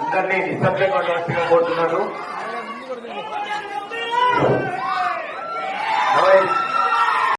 అందరినీ నిశ్శబ్దంగా ఉండవలసిందిగా కోరుతున్నాను